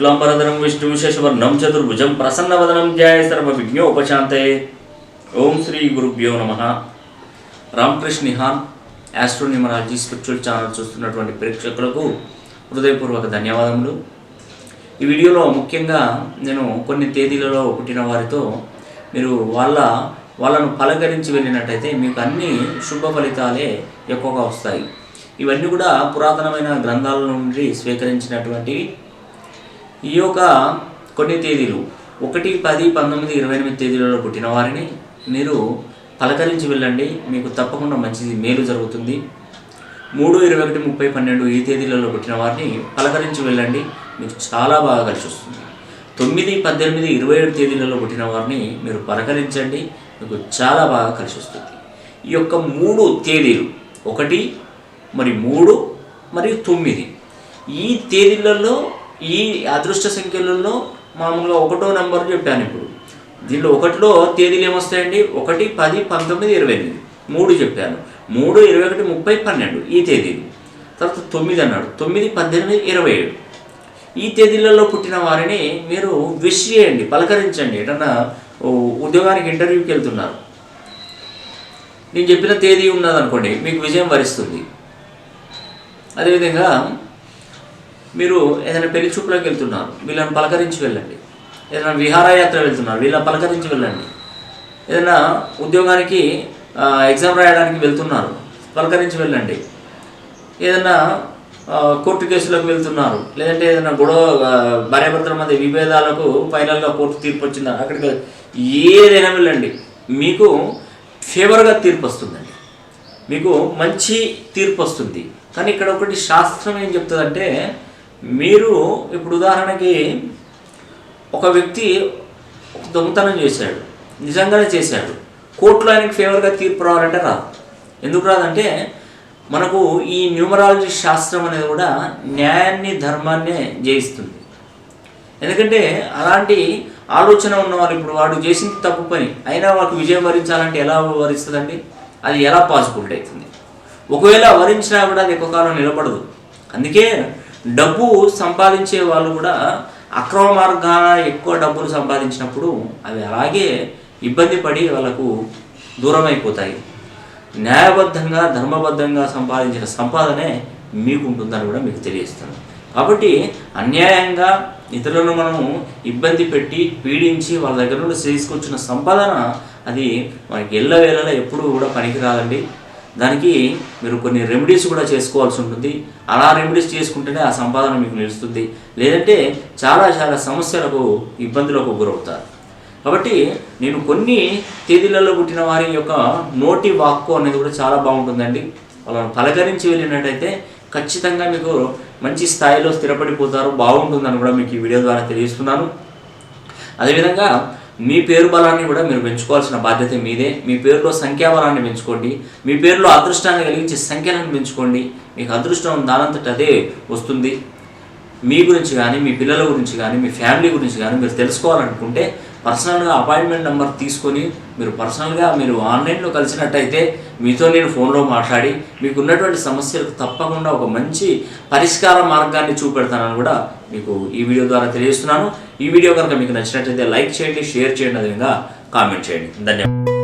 శుక్లాంబరధరం విష్ణు శశవర్ణం చతుర్భుజం ప్రసన్నవదనం ధ్యాయ సర్వ విఘ్నోపశాంతే ఓం శ్రీ గురుభ్యో నమ. Ramakrishna Nihan astronumerology spiritual channel చూస్తున్నటువంటి ప్రేక్షకులకు హృదయపూర్వక ధన్యవాదములు. ఈ వీడియోలో ముఖ్యంగా నేను కొన్ని తేదీలలో పుట్టిన వారితో మీరు వాళ్ళ వాళ్ళను పలకరించి వెళ్ళినట్టయితే మీకు అన్ని శుభ ఫలితాలే ఎక్కువగా వస్తాయి. ఇవన్నీ కూడా పురాతనమైన గ్రంథాల నుండి స్వీకరించినటువంటివి ఈ యొక్క కొన్ని తేదీలు ఒకటి పది పంతొమ్మిది ఇరవై ఎనిమిది తేదీలలో పుట్టిన వారిని మీరు పలకరించి వెళ్ళండి. మీకు తప్పకుండా మంచిది మేలు జరుగుతుంది. మూడు ఇరవై ఒకటి ముప్పై పన్నెండు ఈ తేదీలలో పుట్టిన వారిని పలకరించి వెళ్ళండి. మీకు చాలా బాగా కలిసి వస్తుంది. తొమ్మిది పద్దెనిమిది ఇరవై ఏడు తేదీలలో పుట్టిన వారిని మీరు పలకరించండి. మీకు చాలా బాగా కలిసి వస్తుంది. ఈ యొక్క మూడు తేదీలు ఒకటి మరి మూడు మరియు తొమ్మిది ఈ తేదీలలో ఈ అదృష్ట సంఖ్యలలో మామూలుగా ఒకటో నెంబర్ చెప్పాను ఇప్పుడు. దీనిలో ఒకటిలో తేదీలు ఏమొస్తాయండి? ఒకటి పది పంతొమ్మిది ఇరవై ఎనిమిది. మూడు చెప్పాను. మూడు ఇరవై ఒకటి ముప్పై పన్నెండు ఈ తేదీలు. తర్వాత తొమ్మిది అన్నాడు. తొమ్మిది పద్దెనిమిది ఇరవై ఏడు. ఈ తేదీలలో పుట్టిన వారిని మీరు విష్ చేయండి పలకరించండి ఎటన్నా ఉద్యోగానికి ఇంటర్వ్యూకి వెళ్తున్నారు. నేను చెప్పిన తేదీ ఉన్నదనుకోండి మీకు విజయం వరిస్తుంది. అదేవిధంగా మీరు ఏదైనా పెళ్ళి చూపులోకి వెళ్తున్నారు వీళ్ళని పలకరించి వెళ్ళండి. ఏదైనా విహారయాత్ర వెళ్తున్నారు వీళ్ళని పలకరించి వెళ్ళండి. ఏదైనా ఉద్యోగానికి ఎగ్జామ్ రాయడానికి వెళ్తున్నారు పలకరించి వెళ్ళండి. ఏదైనా కోర్టు కేసులకు వెళ్తున్నారు లేదంటే ఏదైనా గొడవ భార్యాభర్తల మధ్య విభేదాలకు ఫైనల్గా కోర్టు తీర్పు వచ్చిందా అక్కడికి ఏదైనా వెళ్ళండి. మీకు ఫేవర్గా తీర్పు వస్తుందండి. మీకు మంచి తీర్పు వస్తుంది. కానీ ఇక్కడ ఒకటి శాస్త్రం ఏం చెప్తుందంటే మీరు ఇప్పుడు ఉదాహరణకి ఒక వ్యక్తి దొంగతనం చేశాడు నిజంగానే చేశాడు. కోర్టులో ఆయనకి ఫేవర్గా తీర్పు రావాలంటే రాదు. ఎందుకు రాదంటే మనకు ఈ న్యూమరాలజీ శాస్త్రం అనేది కూడా న్యాయాన్ని ధర్మాన్నే జయిస్తుంది. ఎందుకంటే అలాంటి ఆలోచన ఉన్నవారు ఇప్పుడు వాడు చేసింది తప్పు పని అయినా వాడికి విజయం వరించాలంటే ఎలా వరిస్తుందండి? అది ఎలా పాసిబిలిటీ అవుతుంది? ఒకవేళ వరించినా కూడా అది ఎక్కువ కాలం నిలబడదు. అందుకే డబ్బు సంపాదించే వాళ్ళు కూడా అక్రమ మార్గాన ఎక్కువ డబ్బులు సంపాదించినప్పుడు అవి అలాగే ఇబ్బంది పడి వాళ్ళకు దూరం అయిపోతాయి న్యాయబద్ధంగా ధర్మబద్ధంగా సంపాదించిన సంపాదనే మీకు ఉంటుందని కూడా మీకు తెలియజేస్తాను. కాబట్టి అన్యాయంగా ఇతరులను మనము ఇబ్బంది పెట్టి పీడించి వాళ్ళ దగ్గర నుండి తీసుకొచ్చిన సంపాదన అది మనకి ఎల్లవేళలా ఎప్పుడు కూడా పనికిరాదండి. దానికి మీరు కొన్ని రెమెడీస్ కూడా చేసుకోవాల్సి ఉంటుంది. అలా రెమెడీస్ చేసుకుంటేనే ఆ సంపాదన మీకు నిలుస్తుంది. లేదంటే చాలా చాలా సమస్యలకు ఇబ్బందులకు గురవుతారు. కాబట్టి నేను కొన్ని తేదీలలో పుట్టిన వారి యొక్క నోటి వాక్కు అనేది కూడా చాలా బాగుంటుందండి. వాళ్ళని పలకరించి వెళ్ళినట్టయితే ఖచ్చితంగా మీకు మంచి స్థాయిలో స్థిరపడిపోతారు. బాగుంటుందని కూడా మీకు ఈ వీడియో ద్వారా తెలియజేస్తున్నాను. అదేవిధంగా మీ పేరు బలాన్ని కూడా మీరు పెంచుకోవాల్సిన బాధ్యత మీదే. మీ పేరులో సంఖ్యాబలాన్ని పెంచుకోండి. మీ పేరులో అదృష్టాన్ని కలిగించే సంఖ్యలను పెంచుకోండి. మీకు అదృష్టం దానంతట అదే వస్తుంది. మీ గురించి కానీ మీ పిల్లల గురించి కానీ మీ ఫ్యామిలీ గురించి కానీ మీరు తెలుసుకోవాలనుకుంటే పర్సనల్గా అపాయింట్మెంట్ నెంబర్ తీసుకొని మీరు పర్సనల్గా మీరు ఆన్లైన్లో కలిసినట్టయితే మీతో నేను ఫోన్లో మాట్లాడి మీకు ఉన్నటువంటి సమస్యలకు తప్పకుండా ఒక మంచి పరిష్కార మార్గాన్ని చూపెడతానని కూడా మీకు ఈ వీడియో ద్వారా తెలియజేస్తున్నాను. ఈ వీడియో కనుక మీకు నచ్చినట్లయితే లైక్ చేయండి షేర్ చేయండి అదేవిధంగా కామెంట్ చేయండి. ధన్యవాదాలు.